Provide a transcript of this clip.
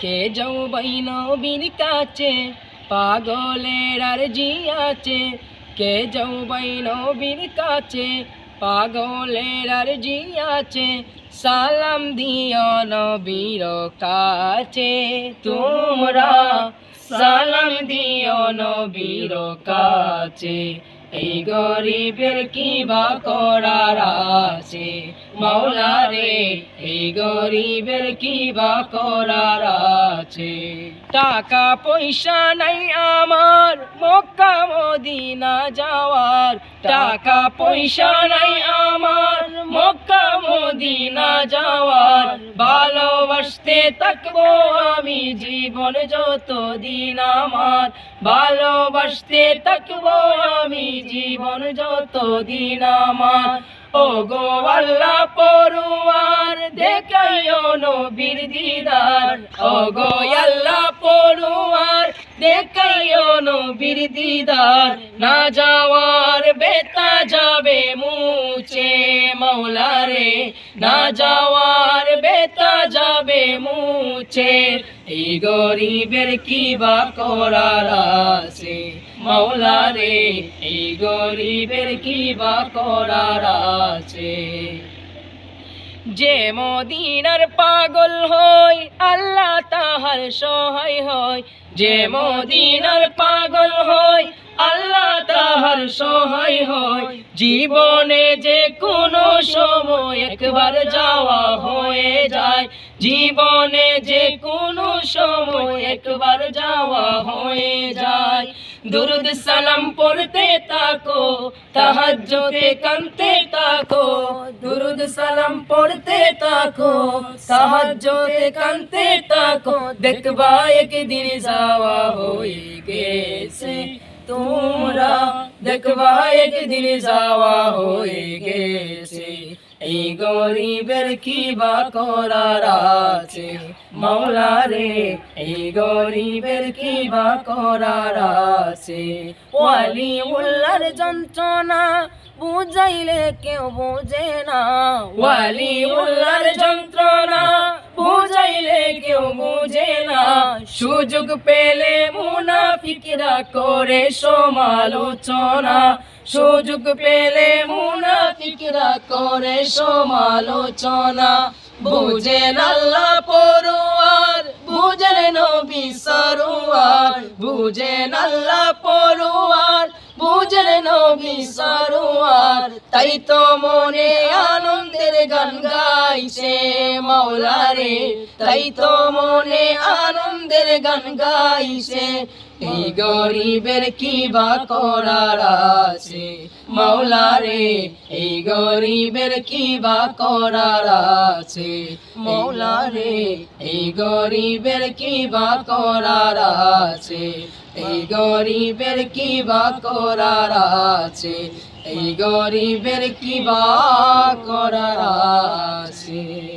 কে যাও বাই নবীর কাছে, পাগলের আর জি আছে। কে যাও বাই নবীর কাছে, পাগলের আর জি আছে। সালাম দিও নবীর কাছে। তোমরা সালাম দিও নবীর কাছে। এই গরিবের কি বা করার আছে? মাওলা রে এই গরিবের কি বা করার আছে? টাকা পয়সা নাই আমার, মক্কা মদিনা যাওয়ার। টাকা পয়সা নাই আমার, মক্কা মদিনা যাওয়ার। ভালোবাসতে থাকব আমি জীবন যত দিন আমার। ভালোবাসতে থাকব আমি জীবন যত দিন আমার। ও গো আল্লাহ পড়ুয়ার দেখাইও নবীর দিদার। ও গো আল্লাহ পড়ুয়ার দেখাইও নবীর দিদার। না যাওয়ার বেতা যাবে মুছে মৌলারে, না যাওয়ার মুছে এই গরিবের কি বা করার আছে? মৌলা রে এই গরিবের কি বা করার আছে? যে মদিনার পাগল হয়, আল্লাহ তাহার সহায় হয়। যে মদিনার পাগল হয়, আল্লাহ তাহার সহায় হয়। জীবনে যে কোনো সময় একবার যাওয়া হয়ে। যায়। জীবনে যে কোনো সময় একবার যাওয়া হয়ে যায়। দুরুদ সালাম পড়তে তাকো তাহাজ্জুদে কানতে তাকো দুরুদ সালাম পড়তে তাকো তাহাজ্জুদে কানতে তাকো দেখবা একদিন যাওয়া হয়ে গেছে। তোমরা দেখবা একদিন যাওয়া হয়ে গরিবের কি বা করার আছে? মৌলা রে এই গরিবের কি বা করার আছে? ওয়ালি উল্লার যন্ত্রণা বুঝাইলে কেউ বোঝে না। ওয়ালি উল্লার যন্ত্রণা বুঝাইলে কেউ বুঝে না। সুযোগ পেলে মুনাফিকরা করে সমালোচনা। সুযোগ পেলে মুনাফিকরা করে সমালোচনা। বুঝেন আল্লাহ পড়ুয়ার বুঝেন নবী সরুয়ার। বুঝেন আল্লাহ পড়ুয়ার বুঝেন নবী সরুয়ার। তাই তো মনে আনন্দের গান গাইছে মাওলা রে তাই তো মনে আনন্দের গান গাইছে এই গরিবের কি বা করার আছে? মাওলা রে এই গরিবের কি বা করার আছে? মাওলা রে এই গরিবের কি বা করার আছে? এই গরিবের কি বা করার আছে? এই গরিবের কি বা করার আছে?